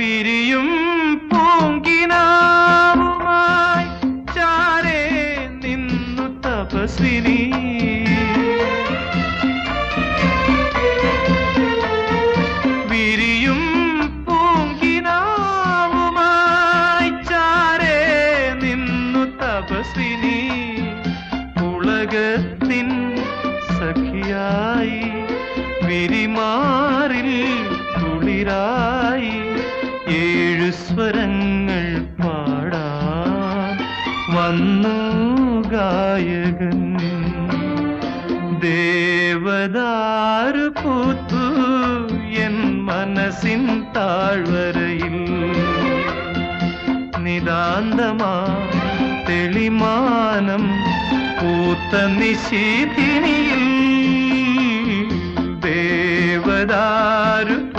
വിരിയും പൂങ്കിനാവുമായി ചാരേ നിന്നു തപസ്വിനി വിരിയും പൂങ്കിനാവുമായി ചാരേ നിന്നു തപസ്വിനി ഉലകത്തിൻ സഖിയായി വിരിമാറിൽ കുളിരായി വന്നു ഗായകൻ. ദേവദാരു പൂത്തു എൻ മനസ്സിൻ താഴ്വരയിൽ. നിതാന്തമാ തെളിമാനം പൂത്ത നിശീതിനിയിൽ. ദേവദാരു